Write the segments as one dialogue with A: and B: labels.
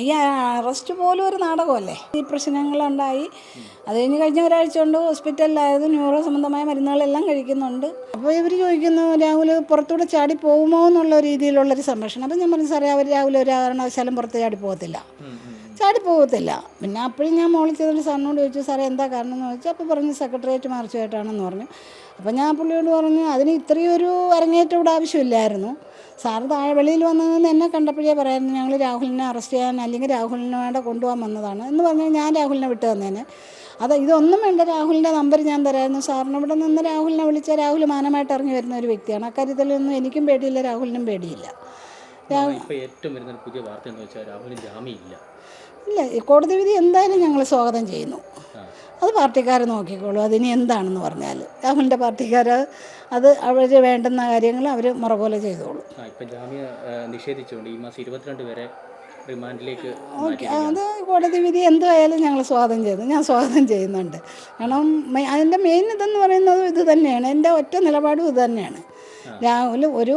A: ഈ അറസ്റ്റ് പോലും ഒരു നാടകമല്ലേ? ഈ പ്രശ്നങ്ങളുണ്ടായി. അത് കഴിഞ്ഞ് കഴിഞ്ഞ ഒരാഴ്ച കൊണ്ട് ഹോസ്പിറ്റലിലായത് ന്യൂറോ സംബന്ധമായ മരുന്നുകളെല്ലാം കഴിക്കുന്നുണ്ട്. അപ്പോൾ ഇവർ ചോദിക്കുന്നു രാഹുൽ പുറത്തൂടെ ചാടി പോകുമോ എന്നുള്ള രീതിയിലുള്ളൊരു സംരക്ഷണം. അപ്പം ഞാൻ പറഞ്ഞു സാറേ അവർ രാഹുൽ ഒരു കാരണവശാലും പുറത്ത് ചാടി പോകത്തില്ല. ചാടി പോകത്തില്ല. പിന്നെ അപ്പോഴും ഞാൻ മോളിൽ സാറിനോട് ചോദിച്ചു സാറേ എന്താ കാരണം എന്ന് ചോദിച്ചു? അപ്പോൾ പറഞ്ഞു സെക്രട്ടേറിയറ്റ് മാർച്ചുമായിട്ടാണെന്ന് പറഞ്ഞു. അപ്പോൾ ഞാൻ പുള്ളിയോട് പറഞ്ഞു അതിന് ഇത്രയും ഒരു അരങ്ങേറ്റം ഇവിടെ ആവശ്യമില്ലായിരുന്നു. സാറ് താഴെ വെളിയിൽ വന്നതെന്ന് എന്നെ കണ്ടപ്പോഴേ പറയായിരുന്നു ഞങ്ങൾ രാഹുലിനെ അറസ്റ്റ് ചെയ്യാൻ അല്ലെങ്കിൽ രാഹുലിനെ വേണ്ട കൊണ്ടുപോകാൻ വന്നതാണ്. എന്ന് പറഞ്ഞാൽ ഞാൻ രാഹുലിനെ വിട്ടു തന്നേനെ അത് ഇതൊന്നും വേണ്ട രാഹുലിന്റെ നമ്പർ ഞാൻ തരായിരുന്നു. സാറിന് ഇവിടെ നിന്ന് രാഹുലിനെ വിളിച്ചാൽ രാഹുൽ മാനമായിട്ട് ഇറങ്ങി വരുന്ന ഒരു വ്യക്തിയാണ്. അക്കാര്യത്തിലൊന്നും എനിക്കും പേടിയില്ല രാഹുലിനും പേടിയില്ല.
B: ഇപ്പൊ ഏറ്റവും വരുന്ന പുതിയ വാർത്ത എന്ന് വെച്ചാൽ രാഹുലിന് ജാമ്യമില്ല
A: ഇല്ല. കോടതി വിധി എന്തായാലും ഞങ്ങൾ സ്വാഗതം ചെയ്യുന്നു. അത് പാർട്ടിക്കാർ നോക്കിക്കോളൂ അതിനി എന്താണെന്ന് പറഞ്ഞാൽ രാഹുലിന്റെ പാർട്ടിക്കാർ അത് അവർ വേണ്ടുന്ന കാര്യങ്ങൾ അവർ മുറ പോലെ ചെയ്തോളൂ
B: ഇപ്പൊ ജാമ്യം നിഷേധിച്ചുകൊണ്ട് ഈ മാസം ഇരുപത്തിരണ്ട് വരെ റിമാൻഡിലേക്ക്
A: ഓക്കെ അത് കോടതി വിധി എന്തായാലും ഞങ്ങൾ സ്വാഗതം ചെയ്തു ഞാൻ സ്വാഗതം ചെയ്യുന്നുണ്ട്. കാരണം അതിന്റെ മെയിൻ ഇതെന്ന് പറയുന്നത് ഇത് തന്നെയാണ്. എന്റെ ഒറ്റ നിലപാടും ഇത് തന്നെയാണ്. രാഹുൽ ഒരു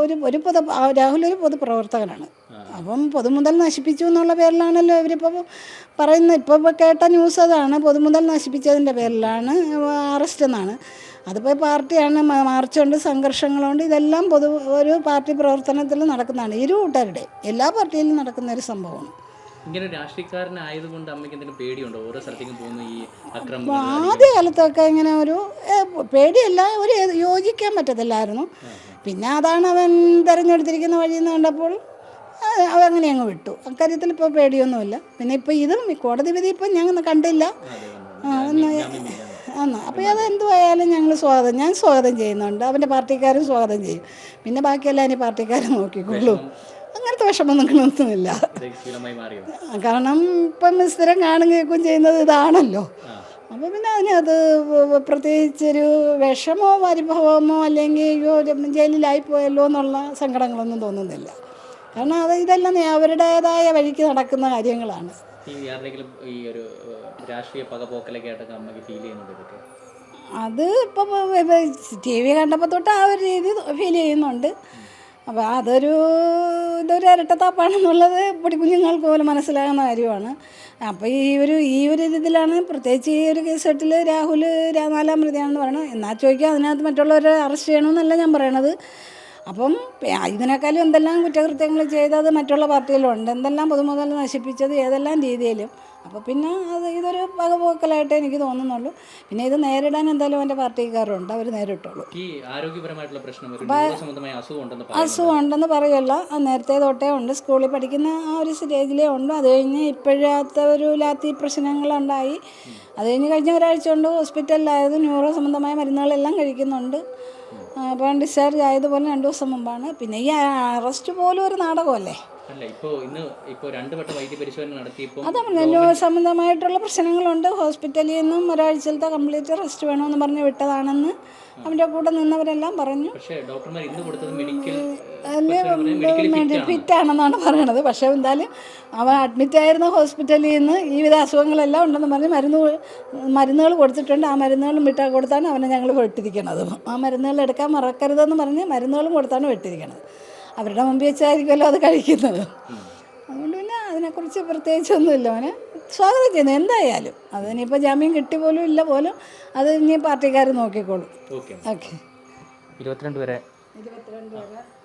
A: ഒരു ഒരു പൊതു രാഹുൽ ഒരു പൊതുപ്രവർത്തകനാണ്. അപ്പം പൊതുമുതൽ നശിപ്പിച്ചു എന്നുള്ള പേരിലാണല്ലോ ഇവരിപ്പോൾ പറയുന്നത്. ഇപ്പോൾ കേട്ട ന്യൂസ് അതാണ് പൊതുമുതൽ നശിപ്പിച്ചതിന്റെ പേരിലാണ് അറസ്റ്റ് എന്നാണ്. അതിപ്പോൾ പാർട്ടിയാണ് മാർച്ചുണ്ട് സംഘർഷങ്ങളുണ്ട് ഇതെല്ലാം പൊതു ഒരു പാർട്ടി പ്രവർത്തനത്തിൽ നടക്കുന്നതാണ്. ഇരു കൂട്ടരുടെ എല്ലാ പാർട്ടിയിലും നടക്കുന്ന ഒരു സംഭവമാണ്.
B: ഇങ്ങനെ രാഷ്ട്രീയക്കാരനായതുകൊണ്ട് അമ്മയ്ക്ക് എന്തെങ്കിലും പേടിയുണ്ടോ? ഓരോ സ്ഥലത്തേക്കും പോകുന്ന ഈ
A: ആദ്യ കാലത്തൊക്കെ ഇങ്ങനെ ഒരു പേടിയല്ല ഒരു യോജിക്കാൻ പറ്റത്തില്ലായിരുന്നു. പിന്നെ അതാണ് അവൻ തിരഞ്ഞെടുത്തിരിക്കുന്ന വഴി എന്ന് കണ്ടപ്പോൾ അങ്ങനെ അങ്ങ് വിട്ടു. അക്കാര്യത്തിൽ ഇപ്പോൾ പേടിയൊന്നുമില്ല. പിന്നെ ഇപ്പോൾ ഇതും കോടതി വിധി ഇപ്പം ഞങ്ങൾ കണ്ടില്ല. ആന്ന് അപ്പോൾ അത് എന്തുവായാലും ഞങ്ങൾ സ്വാഗതം ഞാൻ സ്വാഗതം ചെയ്യുന്നുണ്ട്. അവന്റെ പാർട്ടിക്കാരും സ്വാഗതം ചെയ്യും. പിന്നെ ബാക്കിയെല്ലാം ഇനി പാർട്ടിക്കാരും നോക്കിക്കോളൂ അങ്ങനത്തെ വിഷമം നിൽക്കണമൊന്നുമില്ല കാരണം ഇപ്പം സ്ഥിരം കാണുകയൊക്കെ ചെയ്യുന്നത് ഇതാണല്ലോ. അപ്പോൾ പിന്നെ അതിനകത്ത് പ്രത്യേകിച്ചൊരു വിഷമോ പരിഭവമോ അല്ലെങ്കിൽ അയ്യോ ജയിലിലായി പോയല്ലോ എന്നുള്ള സങ്കടങ്ങളൊന്നും തോന്നുന്നില്ല. കാരണം അത് ഇതെല്ലാം അവരുടേതായ വഴിക്ക് നടക്കുന്ന കാര്യങ്ങളാണ്.
B: ഈ ഒരു രാഷ്ട്രീയ പകപോക്കലൊക്കെ ആയിട്ടൊക്കെ അമ്മയ്ക്ക് ഫീൽ ചെയ്യുന്നുണ്ട്
A: അത് ഇപ്പം ടി വി കണ്ടപ്പോൾ തൊട്ട് ആ ഒരു രീതി ഫീൽ ചെയ്യുന്നുണ്ട്. അപ്പോൾ അതൊരു ഇതൊരു ഇരട്ടത്താപ്പാണെന്നുള്ളത് പൊടിക്കുഞ്ഞുങ്ങൾക്ക് പോലും മനസ്സിലാകുന്ന കാര്യമാണ്. അപ്പോൾ ഈ ഒരു ഈ ഒരു ഇതിലാണ് പ്രത്യേകിച്ച് ഈ ഒരു കേസെട്ടിൽ രാഹുൽ നാലാം പ്രതിയാണെന്ന് പറയണത്. എന്നാൽ ചോദിക്കുക അതിനകത്ത് മറ്റുള്ളവരെ അറസ്റ്റ് ചെയ്യണമെന്നല്ല ഞാൻ പറയണത്. അപ്പം ഇതിനേക്കാളും എന്തെല്ലാം കുറ്റകൃത്യങ്ങൾ ചെയ്തത് മറ്റുള്ള പാർട്ടിയിലുണ്ട്. എന്തെല്ലാം പൊതുമുതൽ നശിപ്പിച്ചത് ഏതെല്ലാം രീതിയിലും അപ്പോൾ പിന്നെ അത് ഇതൊരു പകപോക്കലായിട്ട് എനിക്ക് തോന്നുന്നുള്ളൂ. പിന്നെ ഇത് നേരിടാൻ എന്തായാലും എന്റെ പാർട്ടിക്കാരുണ്ട്. അവർ നേരിട്ടുള്ളൂ
B: ഈ ആരോഗ്യപരമായിട്ടുള്ള പ്രശ്നം അസുഖം ഉണ്ടെന്ന്
A: പറയല്ല. നേരത്തെ തൊട്ടേ ഉണ്ട്. സ്കൂളിൽ പഠിക്കുന്ന ആ ഒരു സ്റ്റേജിലേ ഉണ്ട് അത് കഴിഞ്ഞ് ഇപ്പോഴത്തെ ഒരു ലാത്തി പ്രശ്നങ്ങളുണ്ടായി. അത് കഴിഞ്ഞ് കഴിഞ്ഞ ഒരാഴ്ച കൊണ്ട് ഹോസ്പിറ്റലിലായത് ന്യൂറോ സംബന്ധമായ മരുന്നുകളെല്ലാം കഴിക്കുന്നുണ്ട്. അപ്പം ഡിസ്ചാർജ് ആയതുപോലെ രണ്ട് ദിവസം മുമ്പാണ്. പിന്നെ ഈ അറസ്റ്റ് പോലും ഒരു നാടകമല്ലേ?
B: അല്ല ഇപ്പോ ഇന്ന് ഇപ്പോ രണ്ടു വട്ടം വൈദ്യ പരിശോധന നടത്തിയപ്പോൾ
A: സംബന്ധമായിട്ടുള്ള പ്രശ്നങ്ങളുണ്ട്. ഹോസ്പിറ്റലിൽ നിന്നും ഒരാഴ്ചത്തെ കംപ്ലീറ്റ് റെസ്റ്റ് വേണമെന്ന് പറഞ്ഞ് വിട്ടതാണെന്ന് അവന്റെ കൂടെ നിന്നവരെല്ലാം പറഞ്ഞു.
B: പക്ഷേ ഡോക്ടർമാർ ഇന്ന് കൊടുത്തത് മെഡിക്കൽ
A: അതിൽ ഫിറ്റ് ആണെന്നാണ് പറയണത്. പക്ഷേ എന്തായാലും അവൻ അഡ്മിറ്റ് ആയിരുന്ന ഹോസ്പിറ്റലിൽ നിന്ന് ഈ വിധ അസുഖങ്ങളെല്ലാം ഉണ്ടെന്ന് പറഞ്ഞ് മരുന്ന് മരുന്നുകൾ കൊടുത്തിട്ടുണ്ട്. ആ മരുന്നുകളും വിട്ടാൽ കൊടുത്താണ് അവനെ ഞങ്ങൾ വെട്ടിരിക്കണത്. ആ മരുന്നുകൾ എടുക്കാൻ മറക്കരുതെന്ന് പറഞ്ഞ് മരുന്നുകളും കൊടുത്താണ് വെട്ടിരിക്കണത്. അവരുടെ മുമ്പിൽ വെച്ചായിരിക്കുമല്ലോ അത് കഴിക്കുന്നത്. അതുകൊണ്ട് പിന്നെ അതിനെക്കുറിച്ച് പ്രത്യേകിച്ചൊന്നുമില്ല അവനെ സ്വാഗതം ചെയ്യുന്നു. എന്തായാലും അതിനിപ്പോൾ ജാമ്യം കിട്ടി പോലും ഇല്ല പോലും. അത് ഇനി പാർട്ടിക്കാർ നോക്കിക്കോളും.
B: ഓക്കെ.
A: ഓക്കെ.
B: ഇരുപത്തിരണ്ട് വരെ.
A: ഇരുപത്തിരണ്ട് വരെ.